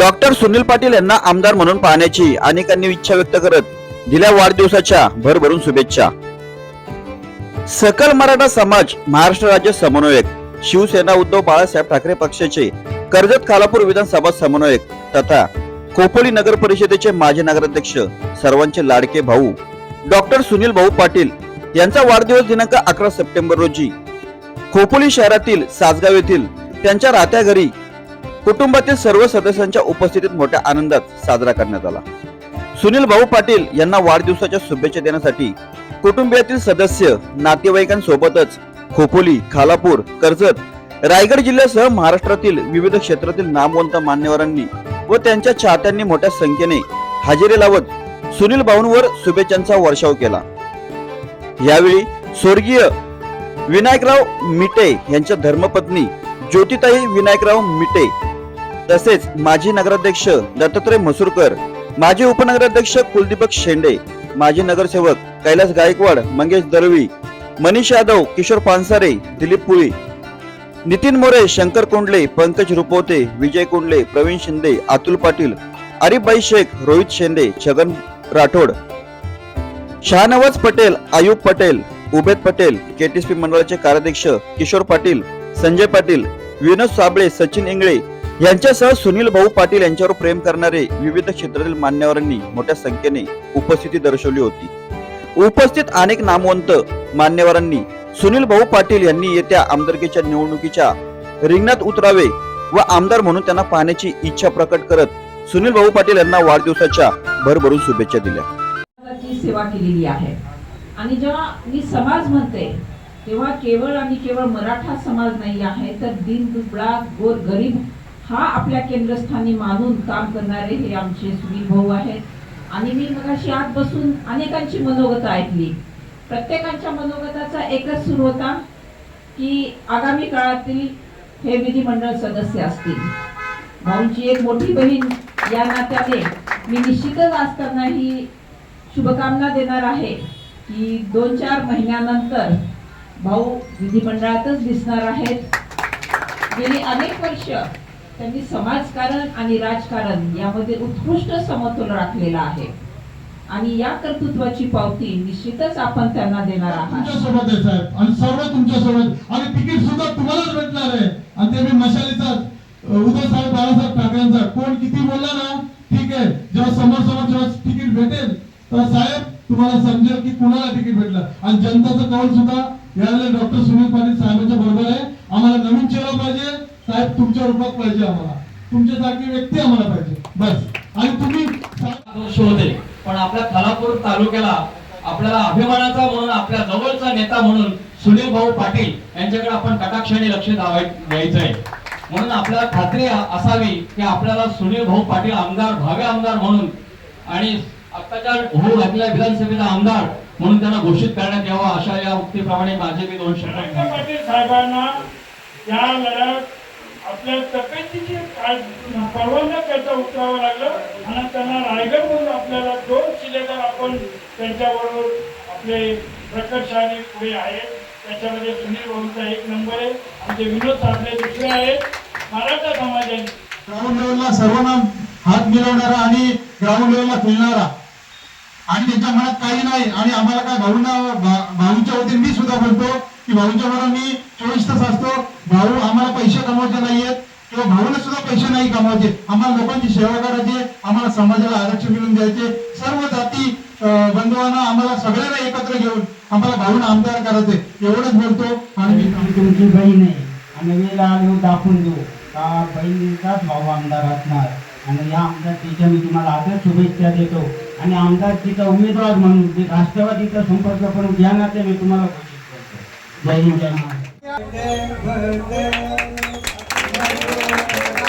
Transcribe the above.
Doctor Sunil Patil यांना आमदार म्हणून पाहण्याची अनेकांनी इच्छा व्यक्त करत दिल्या वाढदिवसाच्या भरभरून शुभेच्छा. सकल मराठा समाज महाराष्ट्र राज्य समन्वयक शिवसेना उद्धव बाळासाहेब ठाकरे पक्षाचे कर्जत खालापूर विधानसभा समन्वयक तथा खोपोली नगर परिषदेचे माजी नगराध्यक्ष सर्वांचे लाडके भाऊ डॉक्टर सुनील भाऊ पाटील यांचा वाढदिवस दिनांक अकरा सप्टेंबर रोजी. खोपोली शहरातील सासगाव येथील त्यांच्या राहत्या घरी कुटुंबातील सर्व सदस्यांच्या उपस्थितीत मोठ्या आनंदात साजरा करण्यात आला. सुनील भाऊ पाटील यांना वाढदिवसाच्या शुभेच्छा देण्यासाठी कुटुंबियातील सदस्य नातेवाईकांसोबतच खोपोली खालापूर कर्जत रायगड जिल्ह्यासह महाराष्ट्रातील विविध क्षेत्रातील नामवंत मान्यवरांनी व त्यांच्या चाहत्यांनी मोठ्या संख्येने हजेरी लावत सुनील भाऊंवर शुभेच्छांचा वर्षाव केला. यावेळी स्वर्गीय विनायकराव मिटे यांच्या धर्मपत्नी ज्योतिताई विनायकराव मिटे तसेच माजी नगराध्यक्ष दत्तात्रय मसूरकर माजी उपनगराध्यक्ष कुलदीपक शेंडे माजी नगरसेवक कैलास गायकवाड मंगेश दळवी मनीष यादव किशोर पानसारे दिलीप पुळी नितीन मोरे शंकर कोंडले पंकज रुपवते विजय कोंडले प्रवीण शिंदे अतुल पाटील अरिफबाई शेख रोहित शेंडे छगन राठोड शहानवाज पटेल आयुब पटेल उबेद पटेल केटीसीपी मंडळाचे कार्याध्यक्ष किशोर पाटील संजय पाटील विनोद साबळे सचिन इंगळे यांच्यासह सुनील भाऊ पाटील यांच्यावर प्रेम करणारे विविध क्षेत्रातील मान्यवरांनी मोठ्या संख्येने उपस्थिती दर्शवली होती. उपस्थित अनेक नामवंत मान्यवरांनी सुनील भाऊ पाटील यांनी येत्या आमदारकीच्या निवडणुकीच्या रिंगणात उतरावे व आमदार म्हणून त्यांना पाहण्याची इच्छा प्रकट करत सुनील भाऊ पाटील यांना वाढदिवसाच्या भरभरून शुभेच्छा दिल्या. सेवा केलेली आहे. आणि जेव्हा मी समाज म्हणते तेव्हा केवळ आणि केवळ मराठा समाज नाही आहे तर दिन दुबळा गोर गरीब हा आपल्या केंद्रस्थानी मानून काम करणारे हे आमचे सुनील भाऊ आहेत. आणि मी मगाशी आत बसून अनेकांची मनोगत ऐकली. प्रत्येकांच्या मनोगताचा एकच सुरू होता की आगामी काळातील हे विधिमंडळ सदस्य असतील. भाऊंची एक मोठी बहीण या नात्याने मी निश्चितच आज त्यांना ही शुभकामना देणार आहे की दोन चार महिन्यानंतर भाऊ विधिमंडळातच दिसणार आहेत. गेली अनेक वर्ष त्यांनी समाजकारण आणि राजकारण यामध्ये उत्कृष्ट समतोल राखलेला आहे. आणि या कर्तृत्वाची पावती निश्चितच आपण त्यांना देणार आहात. तुमच्या आहे साहेब. आणि सर्व तुमच्यासोबत. आणि तिकीट सुद्धा तुम्हालाच भेटणार आहे. आणि ते मी मशालीचा उद्धव साहेब बाळासाहेब ठाकरेंचा. कोण किती बोलला ना ठीक आहे. जेव्हा समोर समोर जेव्हा तिकीट भेटेल तर साहेब तुम्हाला समजेल की कुणाला तिकीट भेटलं. आणि जनताचं कौल सुद्धा यावेळेला डॉक्टर सुनील पाटील साहेबांच्या बरोबर आहे. आम्हाला नवीन चेहरा पाहिजे. साहेब तुमच्या रूपात पाहिजे आम्हाला. तुमच्यासारखी व्यक्ती आम्हाला पाहिजे. बस. आणि तुम्ही होते पण आपल्या खालापूर तालुक्याला आपल्याला अभिमानाचा म्हणून आपल्या जवळचा नेता म्हणून सुनील भाऊ पाटील यांच्याकडे आपण कटाक्षाने लक्ष द्यायचं आहे म्हणून आपल्याला खात्री असावी की आपल्याला सुनील भाऊ पाटील आमदार भावे आमदार म्हणून आणि आत्ताच्या होऊ घातलेल्या विधानसभेचा आमदार म्हणून त्यांना घोषित करण्यात यावा अशा या उक्तीप्रमाणे माझे मी दोन शब्द पाटील साहेबांना या लढ्यात आपल्या तब्येतीची काळ- पर्वा न करता उतरावं लागलं. आणि त्यांना रायगडमधून आपल्याला दोन शिलेदार आपण त्यांच्याबरोबर आपले प्रकर्षाने पुढे आहेत. त्याच्यामध्ये सुनील भाऊचा एक नंबर आहे. आमचे विनोद साधले दुसरे आहेत. मराठा समाजाने. ग्राउंड लेवलला सर्वांना हात मिळवणारा आणि ग्राउंड लेवलला खेळणारा. आणि त्यांच्या मनात काही नाही आणि आम्हाला काय भाऊंना भा- भाऊंच्या वतीने मी सुद्धा बोलतो की भाऊंच्या मनात मी चोवीस तास असतो. कमवायचे नाहीयेत. किंवा भाऊला सुद्धा पैसे नाही कमवायचे. आम्हाला लोकांची सेवा करायची आम्हाला समाजाला आरक्षण मिळवून द्यायचे सर्व जाती बंधुवांना आम्हाला सगळ्यांना एकत्र घेऊन आम्हाला भाऊंना आमदार करायचे एवढंच बोलतो. आणि मी तुमची बहीण आहे. आम्ही वेळेला आलो दाखवून देऊ. का बहिणीचाच भाऊ आमदार असणार. आणि या आमदारकीच्या मी तुम्हाला आदर शुभेच्छा देतो. आणि आमदारकीचा उमेदवार म्हणून जे राष्ट्रवादीचा संपर्क करून या नाते मी तुम्हाला घोषित करतो. जय हिंद जय महाराष्ट्र. Thank you.